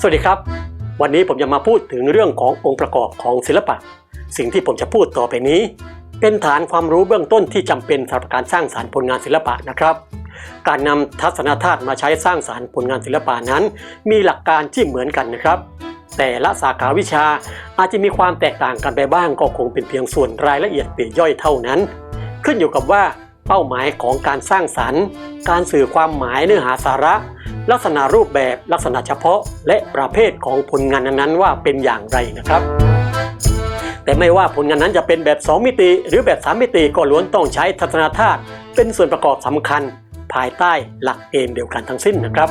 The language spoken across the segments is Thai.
สวัสดีครับ วันนี้ผมจะมาพูดถึงเรื่องขององค์ประกอบของศิลปะ สิ่งที่ผมจะพูดต่อไปนี้ เป็นฐานความรู้เบื้องต้นที่จำเป็นสำหรับการสร้างสารรค์ผลงานศิลปะนะครับ การนำทัศนธาตุมาใช้สร้างสารรค์ผลงานศิลปะนั้น มีหลักการที่เหมือนกันนะครับ แต่ละสาขาวิชาอาจจะมีความแตกต่างกันไปบ้างก็คงเป็นเพียงส่วนรายละเอียดปลีกย่อยเท่านั้น ขึ้นอยู่กับว่าเป้าหมายของการสร้างสรรค์ การสื่อความหมายเนื้อหาสาระ ลักษณะรูปแบบลักษณะเฉพาะ และประเภทของผลงานนั้นๆว่าเป็นอย่างไรนะครับ แต่ไม่ว่าผลงานนั้นจะเป็นแบบ 2 มิติ หรือแบบ 3 มิติก็ล้วนต้องใช้ทัศนธาตุเป็นส่วนประกอบสำคัญ ภายใต้หลักเกณฑ์เดียวกันทั้งสิ้นนะครับ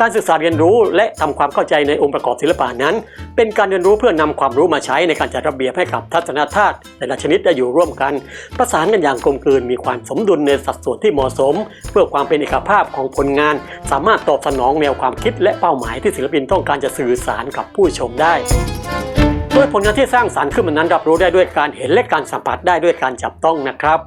การศึกษาเรียนรู้และทำความเข้าใจในองค์ประกอบศิลปะนั้น เป็นการเรียนรู้เพื่อนำความรู้มาใช้ในการจัดระเบียบให้กับทัศนธาตุแต่ละชนิดได้อยู่ร่วมกัน ประสานกันอย่างกลมกลืนมีความสมดุลในสัดส่วนที่เหมาะสม เพื่อความเป็นเอกภาพของผลงาน สามารถตอบสนองแนวความคิดและเป้าหมายที่ศิลปินต้องการจะสื่อสารกับผู้ชมได้โดยผลงานที่สร้างสรรค์ขึ้นมานั้นรับรู้ได้ด้วยการเห็นและการสัมผัสได้ด้วยการจับต้องนะครับ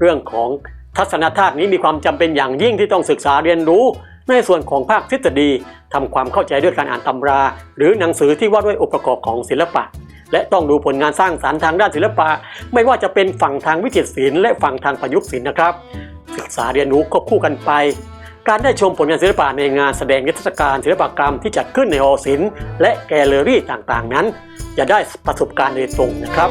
เรื่องของทัศนธาตุนี้มีความจำเป็นอย่างยิ่งที่ต้องศึกษาเรียนรู้ ในส่วนของภาคทฤษฎีทำความเข้าใจด้วยการอ่านตำรา หรือหนังสือที่ว่าด้วยองค์ประกอบของศิลปะ และต้องดูผลงานสร้างสรรค์ทางด้านศิลปะ ไม่ว่าจะเป็นฝั่งทางวิจิตรศิลป์และฝั่งทางประยุกต์ศิลป์นะครับ ศึกษาเรียนรู้ควบคู่กันไป การได้ชมผลงานศิลปะในงานแสดงนิทรรศการศิลปกรรมที่จัดขึ้นในหอศิลป์และแกลเลอรี่ต่างๆ นั้น จะได้ประสบการณ์โดยตรงนะครับ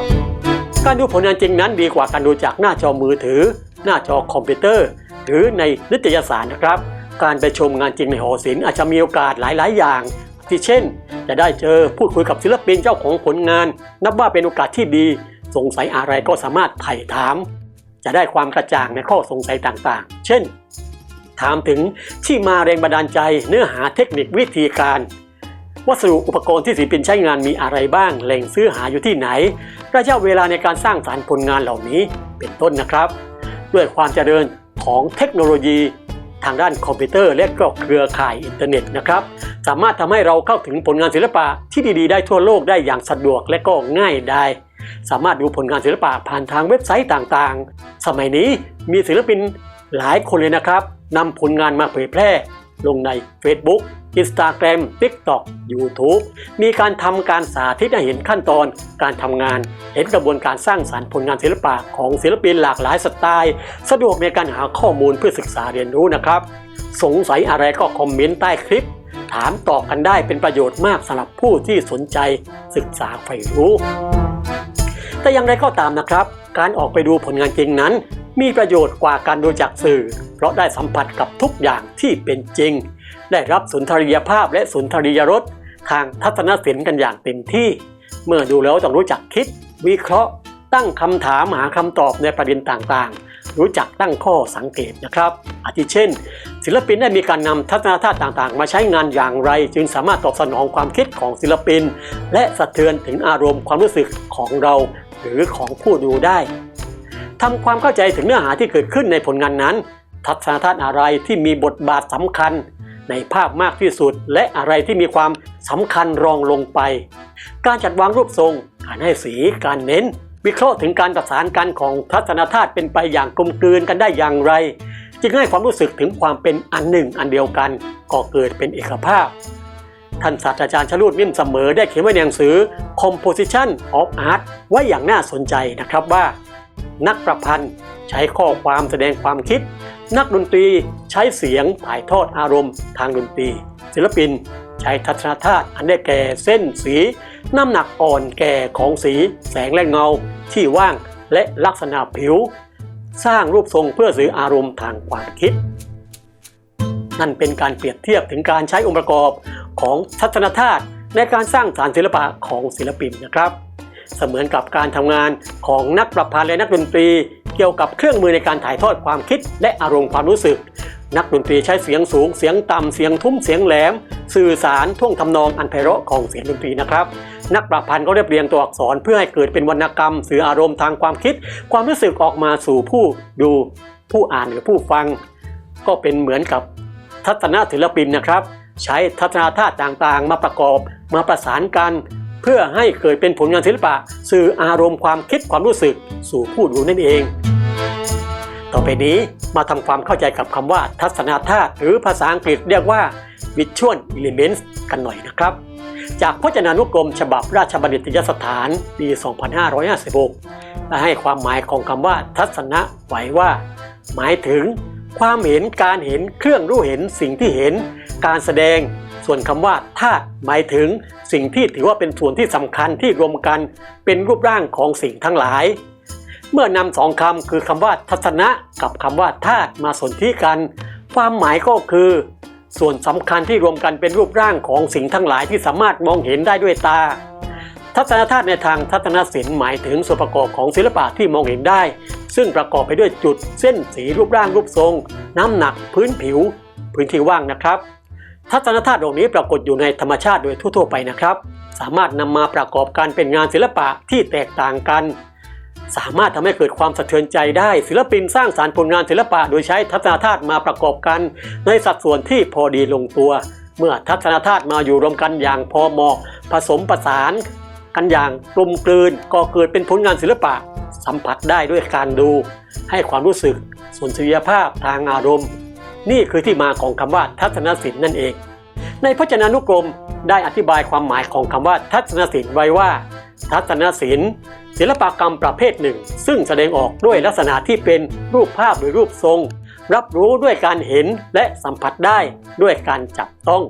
การดูผลงานจริงนั้นดีกว่าการดูจากหน้าจอมือถือ หน้าจอคอมพิวเตอร์ หรือในนิตยสารนะครับ การไปชมงานจริงในหอศิลป์อาจจะมีโอกาสหลาย ๆ อย่าง ที่เช่น จะได้เจอพูดคุยกับศิลปินเจ้าของผลงาน นับว่าเป็นโอกาสที่ดี สงสัยอะไรก็สามารถไถ่ถาม จะได้ความกระจ่างในข้อสงสัยต่าง ๆ เช่น ถามถึงที่มาแรงบันดาลใจเนื้อหาเทคนิควิธีการ วัสดุอุปกรณ์ที่ศิลปินใช้งานมีอะไรบ้าง แหล่งซื้อหาอยู่ที่ไหน ระยะเวลาในการสร้างสารรค์ผลงานเหล่านี้เป็นต้นนะครับ ด้วยความเจริญของเทคโนโลยี ทางด้านคอมพิวเตอร์และก็เครือข่ายอินเทอร์เน็ตนะครับ สามารถทำให้เราเข้าถึงผลงานศิลปะที่ดีๆ ได้ทั่วโลกได้อย่างสะดวกและก็ง่ายได้ สามารถดูผลงานศิลปะผ่านทางเว็บไซต์ต่างๆ สมัยนี้มีศิลปินหลายคนเลยนะครับนำผลงานมาเผยแพร่ลงใน Facebook Instagram TikTok YouTube มีการทำการสาธิตให้เห็นขั้นตอนการทำงาน เห็นกระบวนการสร้างสารรค์ผลงานศิลปะของศิลปินหลากหลายสไตล์ สะดวกในการหาข้อมูลเพื่อศึกษาเรียนรู้นะครับ สงสัยอะไรก็คอมเมนต์ใต้คลิป ถามตอบกันได้เป็นประโยชน์มากสำหรับผู้ที่สนใจศึกษาใฝ่รู้ แต่อย่างไรก็ตามนะครับ การออกไปดูผลงานจริงนั้นมีประโยชน์กว่าการดูจากสื่อ เพราะได้สัมผัสกับทุกอย่างที่เป็นจริง ได้รับสุนทรียภาพและสุนทรียรสทางทัศนศิลป์กันอย่างเต็มที่ เมื่อดูแล้วต้องรู้จักคิด วิเคราะห์ ตั้งคำถามหาคำตอบในประเด็นต่างๆ รู้จักตั้งข้อสังเกตนะครับ อาทิเช่น ศิลปินได้มีการนำทัศนธาตุต่างๆ มาใช้งานอย่างไร จึงสามารถตอบสนองความคิดของศิลปิน และสะเทือนถึงอารมณ์ความรู้สึกของเราหรือของผู้ดูได้ทำความเข้าใจถึงเนื้อหาที่เกิดขึ้นในผลงานนั้น ทัศนธาตุอะไรที่มีบทบาทสำคัญ ในภาพมากที่สุด และอะไรที่มีความสำคัญรองลงไป การจัดวางรูปทรง การให้สี การเน้น วิเคราะห์ถึงการประสานกันของทัศนธาตุเป็นไปอย่างกลมกลืนกันได้อย่างไร จึงให้ความรู้สึกถึงความเป็นอันหนึ่งอันเดียวกันก็เกิดเป็นเอกภาพท่านศาสตราจารย์ชลุดมิ่มเสมอได้เขียนไว้ในหนังสือ Composition of Art ไว้อย่างน่าสนใจนะครับว่า นักประพันธ์ใช้ข้อความแสดงความคิด นักดนตรีใช้เสียงถ่ายทอดอารมณ์ทางดนตรี ศิลปินใช้ทัศนธาตุอันได้แก่เส้นสี น้ำหนักอ่อนแก่ของสี แสงและเงา ที่ว่างและลักษณะผิว สร้างรูปทรงเพื่อสื่ออารมณ์ทางความคิด นั่นเป็นการเปรียบเทียบถึงการใช้องค์ประกอบของทัศนธาตุในการสร้างสารรค์ศิลปะของศิลปินนะครับ เสมือนกับการทำงานของนักประพันธ์และนักดนตรี เกี่ยวกับเครื่องมือในการถ่ายทอดความคิดและอารมณ์ความรู้สึก นักดนตรีใช้เสียงสูง เสียงต่ำเสียงทุ้มเสียงแหลม สื่อสารท่วงทำนองอันไพเราะของเสียงดนตรีนะครับ นักประพันธ์ก็เรียบเรียงตัวอักษรเพื่อให้เกิดเป็นวรรณกรรม สื่ออารมณ์ทางความคิด ความรู้สึกออกมาสู่ผู้ดูผู้อ่านหรือผู้ฟัง ก็เป็นเหมือนกับทัศนศิลปินนะครับ ใช้ทัศนธาตุต่างๆ มาประกอบมาประสานกันเพื่อให้เกิดเป็นผลงานศิลปะ สื่ออารมณ์ความคิดความรู้สึกสู่ผู้ดูนั่นเอง ต่อไปนี้มาทำความเข้าใจกับคำว่าทัศนธาตุหรือภาษาอังกฤษเรียกว่า Visual Elements กันหน่อยนะครับ จากพจนานุกรมฉบับราชบัณฑิตยสถานปี 2556ได้ให้ความหมายของคำว่าทัศนะไว้ว่า หมายถึง ความเห็นการเห็นเครื่องรู้เห็นสิ่งที่เห็น การแสดง ส่วนคำว่าธาตุหมายถึง สิ่งที่ถือว่าเป็นส่วนที่สำคัญที่รวมกัน เป็นรูปร่างของสิ่งทั้งหลาย เมื่อนำสองคำคือคำว่าทัศนะกับคำว่าธาตุมาสนธิกัน ความหมายก็คือ ส่วนสำคัญที่รวมกันเป็นรูปร่างของสิ่งทั้งหลายที่สามารถมองเห็นได้ด้วยตา ทัศนธาตุในทางทัศนศิลป์หมายถึงส่วนประกอบของศิลปะที่มองเห็นได้ ซึ่งประกอบไปด้วยจุดเส้นสีรูปร่างรูปทรง น้ำหนักพื้นผิว พื้นที่ว่างนะครับ ทัศนธาตุเหล่านี้ปรากฏอยู่ในธรรมชาติโดยทั่วๆไปนะครับ สามารถนำมาประกอบกันเป็นงานศิลปะที่แตกต่างกัน สามารถทำให้เกิดความสะเทือนใจได้ ศิลปินสร้างสารรค์ผลงานศิลปะ โดยใช้ทัศนธาตุมาประกอบกัน ในสัดส่วนที่พอดีลงตัว เมื่อทัศนธาตุมาอยู่รวมกันอย่างพอเหมาะ ผสมประสาน กันอย่างกลมกลืนก็เกิดเป็นผลงานศิลปะ สัมผัสได้ด้วยการดู ให้ความรู้สึกส่วนศิลปภาพทางอารมณ์ นี่คือที่มาของคำว่าทัศนศิลป์นั่นเอง ในพจนานุกรมได้อธิบายความหมายของคำว่าทัศนศิลป์ไว้ว่า ทัศนศิลป์ ศิลปกรรมประเภทหนึ่ง ซึ่งแสดงออกด้วยลักษณะที่เป็นรูปภาพหรือรูปทรง รับรู้ด้วยการเห็นและสัมผัสได้ด้วยการจับต้อง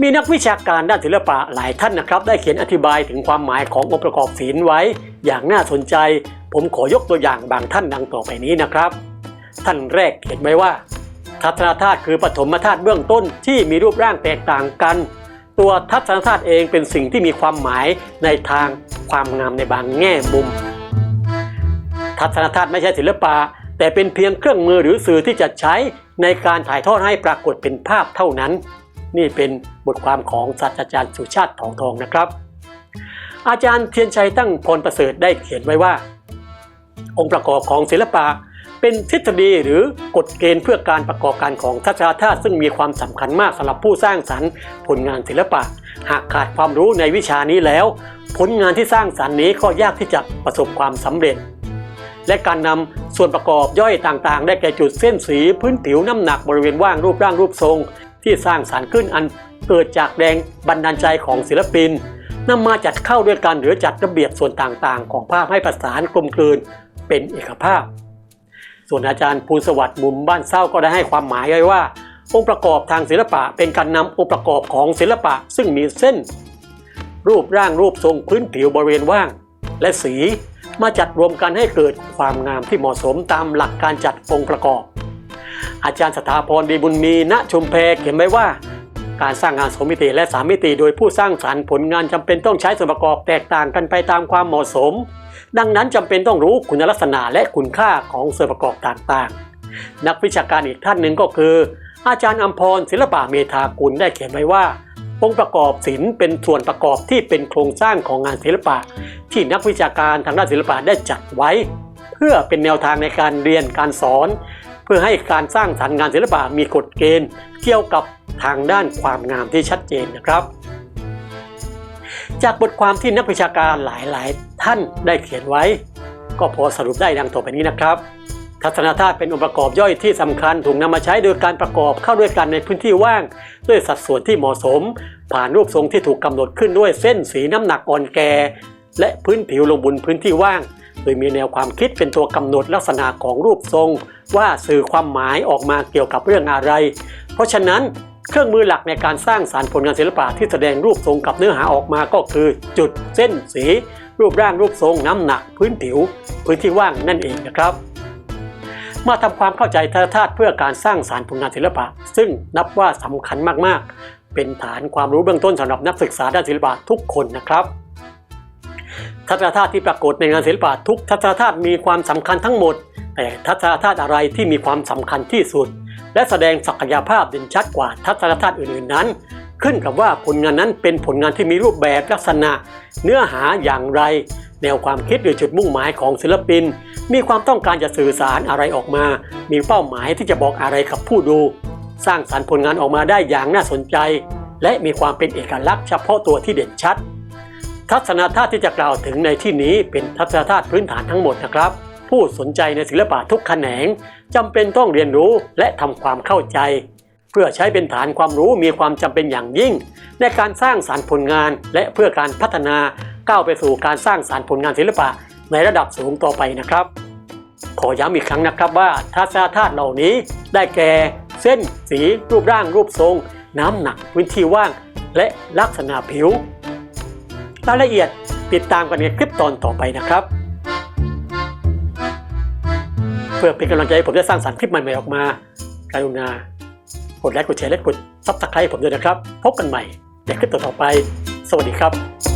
มีนักวิชาการด้านศิลปะหลายท่านนะครับ ได้เขียนอธิบายถึงความหมายขององค์ประกอบศิลป์ไว้ อย่างน่าสนใจ ผมขอยกตัวอย่างบางท่านดังต่อไปนี้นะครับ ท่านแรกเขียนไว้ว่าทัศนธาตุคือปฐมธาตุเบื้องต้นที่มีรูปร่างแตกต่างกัน ตัวทัศนธาตุเองเป็นสิ่งที่มีความหมายในทางความงามในบางแง่มุม ทัศนธาตุไม่ใช่ศิลปะ แต่เป็นเพียงเครื่องมือหรือสื่อที่จะใช้ในการถ่ายทอดให้ปรากฏเป็นภาพเท่านั้น นี่เป็นบทความของศาสตราจารย์สุชาติทองทองนะครับ อาจารย์เทียนชัยตั้งพลประเสริฐได้เขียนไว้ว่า องค์ประกอบของศิลปะ เป็นทฤษฎีหรือกฎเกณฑ์เพื่อการประกอบการของทัศนธาตุซึ่งมีความสำคัญมากสำหรับผู้สร้างสรรค์ ผลงานศิลปะ หากขาดความรู้ในวิชานี้แล้ว ผลงานที่สร้างสรรค์นี้ก็ยากที่จะประสบความสำเร็จ และการนำส่วนประกอบย่อยต่างๆ ได้แก่จุดเส้นสีพื้นผิวน้ำหนักบริเวณว่างรูปร่างรูปทรง ที่สร้างสรรค์ขึ้นอันเกิดจากแรงบันดาลใจของศิลปินนำมาจัดเข้าด้วยกันหรือจัดระเบียบส่วนต่างๆ ของภาพให้ประสานกลมกลืนเป็นเอกภาพ ส่วนอาจารย์ภูลสวัสดิ์มุมบ้านเศร้าก็ได้ให้ความหมายไว้ว่า องค์ประกอบทางศิลปะเป็นการนำองค์ประกอบของศิลปะ ซึ่งมีเส้น รูปร่างรูปทรงพื้นผิวบริเวณว่าง และสีมาจัดรวมกันให้เกิดความงามที่เหมาะสมตามหลักการจัดองค์ประกอบ อาจารย์สถาพรดีบุญมีณชุมแพเขียนไว้ว่า การสร้างงานสองมิติและสามมิติ โดยผู้สร้างสรรค์ผลงานจำเป็นต้องใช้ส่วนประกอบแตกต่างกันไปตามความเหมาะสม ดังนั้นจำเป็นต้องรู้คุณลักษณะและคุณค่าของส่วนประกอบต่างๆ นักวิชาการอีกท่านหนึ่งก็คือ อาจารย์อัมพรศิลปะเมธากุลได้เขียนไว้ว่า องค์ประกอบศิลป์เป็นส่วนประกอบที่เป็นโครงสร้างของงานศิลปะ ที่นักวิชาการทางด้านศิลปะได้จัดไว้ เพื่อเป็นแนวทางในการเรียนการสอน เพื่อให้การสร้างสรรค์งานศิลปะมีกฎเกณฑ์ เกี่ยวกับทางด้านความงามที่ชัดเจนนะครับ จากบทความที่นักวิชาการหลายๆ ท่านได้เขียนไว้ ก็พอสรุปได้ดังต่อไปนี้นะครับ ทัศนธาตุเป็นองค์ประกอบย่อยที่สำคัญถูกนำมาใช้โดยการประกอบเข้าด้วยกันในพื้นที่ว่าง ด้วยสัดส่วนที่เหมาะสม ผ่านรูปทรงที่ถูกกำหนดขึ้นด้วยเส้นสีน้ำหนักอ่อนแก่และพื้นผิวลงบนพื้นที่ว่าง โดยมีแนวความคิดเป็นตัวกำหนดลักษณะของรูปทรง ว่าสื่อความหมายออกมาเกี่ยวกับเรื่องอะไร เพราะฉะนั้น เครื่องมือหลักในการสร้างสารรค์ผลงานศิลปะที่แสดงรูปทรงกับเนื้อหาออกมาก็คือ จุดเส้นสี รูปร่างรูปทรงน้ำหนัก พื้นผิว พื้นที่ว่างนั่นเองนะครับ มาทำความเข้าใจธาตุธาตุเพื่อการสร้างสารรค์ผลงานศิลปะ ซึ่งนับว่าสำคัญมากๆ เป็นฐานความรู้เบื้องต้นสำหรับนักศึกษาด้านศิลปะทุกคนนะครับทัศนธาตุที่ปรากฏในงานศิลปะทุกทัศนธาตุมีความสำคัญทั้งหมด แต่ทัศนธาตุอะไรที่มีความสำคัญที่สุด และแสดงศักยภาพเด่นชัดกว่าทัศนธาตุอื่นๆนั้น ขึ้นกับว่าผลงานนั้นเป็นผลงานที่มีรูปแบบลักษณะ เนื้อหาอย่างไร แนวความคิดหรือจุดมุ่งหมายของศิลปิน มีความต้องการจะสื่อสารอะไรออกมา มีเป้าหมายที่จะบอกอะไรกับผู้ดู สร้างสรรค์ผลงานออกมาได้อย่างน่าสนใจ และมีความเป็นเอกลักษณ์เฉพาะตัวที่เด่นชัด ทัศนธาตุที่จะกล่าวถึงในที่นี้เป็นทัศนธาตุพื้นฐานทั้งหมดนะครับ ผู้สนใจในศิลปะทุกแขนงจำเป็นต้องเรียนรู้และทำความเข้าใจ เพื่อใช้เป็นฐานความรู้มีความจำเป็นอย่างยิ่ง ในการสร้างสารรค์ผลงานและเพื่อการพัฒนาก้าวไปสู่การสร้างสารรค์ผลงานศิลปะในระดับสูงต่อไปนะครับ ขอย้ำอีกครั้งนะครับว่าทัศนธาตุเหล่านี้ได้แก่เส้น สีรูปร่างรูปทรง น้ำหนักพื้นที่ว่าง และลักษณะผิวรายละเอียดติดตามกันในคลิปตอนต่อไปนะครับ พื่อเป็นกำลังใจให้ผมได้สร้างสรรค์คลิปใหม่ๆออกมากรุณากดไลค์กดแชร์และกดซับสไครต์ผมด้วยนะครับ พบกันใหม่ในคลิปต่อๆไป สวัสดีครับ